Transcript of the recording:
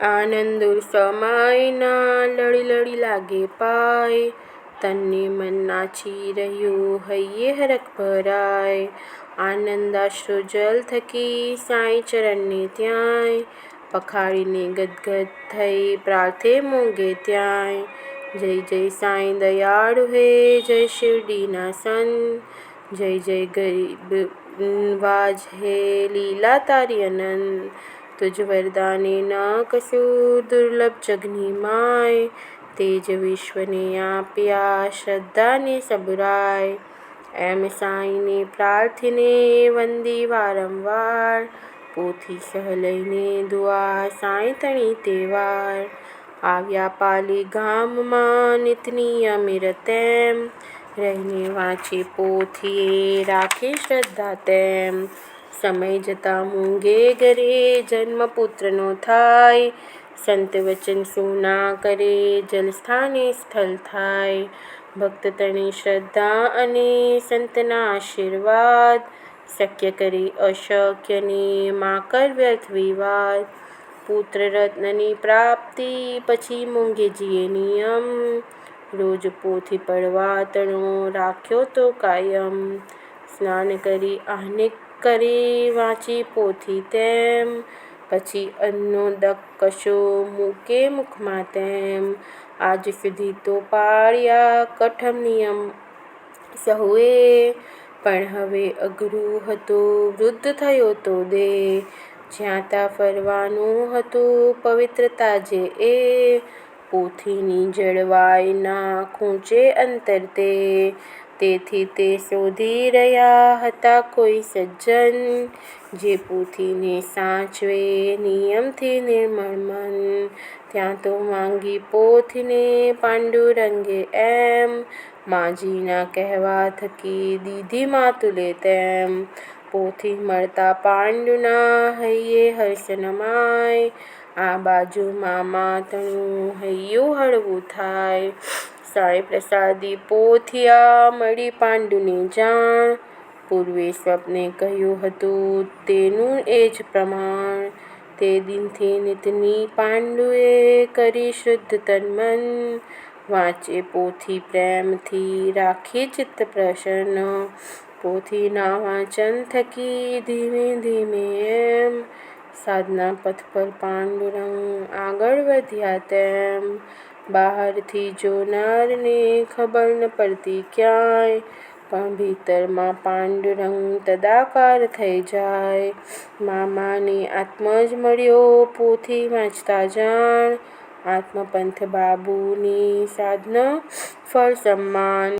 આનંદ સમાયના લળી લળી લાગે પાય. તને મન નાચી રહ્યું હૈયે હરક ભરાય. આનંદાશ્રુ જલ થકી સાંઈ ચરણને ત્યાંય. પખાડીને ગદગદ થઈ પ્રાર્થે મોંઘે ત્યાંય. જય જય સાંઈ દયાળુ હે, જય શિરડીના સન જય જય ગરીબ વાજ હે, લીલા તારી અનંત. તુજ વરદાને ન કશું દુર્લભ જગની માય તેજ વિશ્વને આપ્યા શ્રદ્ધાને સબરાય એમ સાંઈને પ્રાર્થીને વંદી વારંવાર પોથી સહલઈને દુઆ સાંઈ તણી તે આવ્યા પાલી ગામમાં નિતની અમીર તેમ રહીને વાંચે પોથીએ રાખે શ્રદ્ધા તેમ સમય જતાં મૂંગે ઘરે જન્મ પુત્રનો થાય. સંત વચન સુના કરે, જલસ્થાને સ્થળ થાય. ભક્ત તણી શ્રદ્ધા અને સંતના આશીર્વાદ. શક્ય કરી અશક્યને, માં કર વ્યર્થ વિવાદ. પુત્ર રત્નની પ્રાપ્તિ, પછી મોંઘેજીએ નિયમ. રોજ પોથી પડવા તણો રાખ્યો તો કાયમ. સ્નાન કરી આહ્નિક કરી વાંચી પોથી તેમ. પછી અન્નો દક કશો મૂકે મુખમાં તેમ. આજ સુધી તો પાળ્યા કઠમ નિયમ સહુએ. પણ હવે અઘરું હતું, વૃદ્ધ થયો તો દેહ જ્યાં ત્યાં ફરવાનું હતું પવિત્રતા જે એ. પોથીની જળવાય ના ખૂંચે અંતર તે. તેથી તે શોધી રહ્યા હતા કોઈ સજ્જન, જે પોથીને સાચવે, નિયમથી નિર્મળ મન. ત્યાં તો માંગી પોથીને પાંડુરંગે એમ, માજીના કહેવા થકી દીધી માતુલે તેમ. પોથી મળતા પાંડુના હૈયે હર્ષ નમાય. આ બાજુ મામા તણું હૈયું હળવું થાય. સાંઈ પ્રસાદી પોથિયા મળી પાંડુને જાણ. પૂર્વે સ્વપ્ને કહ્યું હતું, તેનું એ જ પ્રમાણ. તે દિનથી નિતની પાંડુએ કરી શુદ્ધ તન મન વાંચે પોથી પ્રેમથી, રાખી ચિત્ત પ્રસન્ન. પોથીના વાંચન થકી ધીમે ધીમે એમ. સાધના પથ પર પાંડુરંગ આગળ વધ્યા તેમ. બહારથી જોનારને ખબર ન પડતી ક્યાંય. પણ ભીતરમાં પાંડુરંગ તદાકાર થઈ જાય. મામાને આત્મ જ મળ્યો, પોથી વાંચતા જાણ. આત્મપંથ બાબુની સાધના, ફળ સમ્માન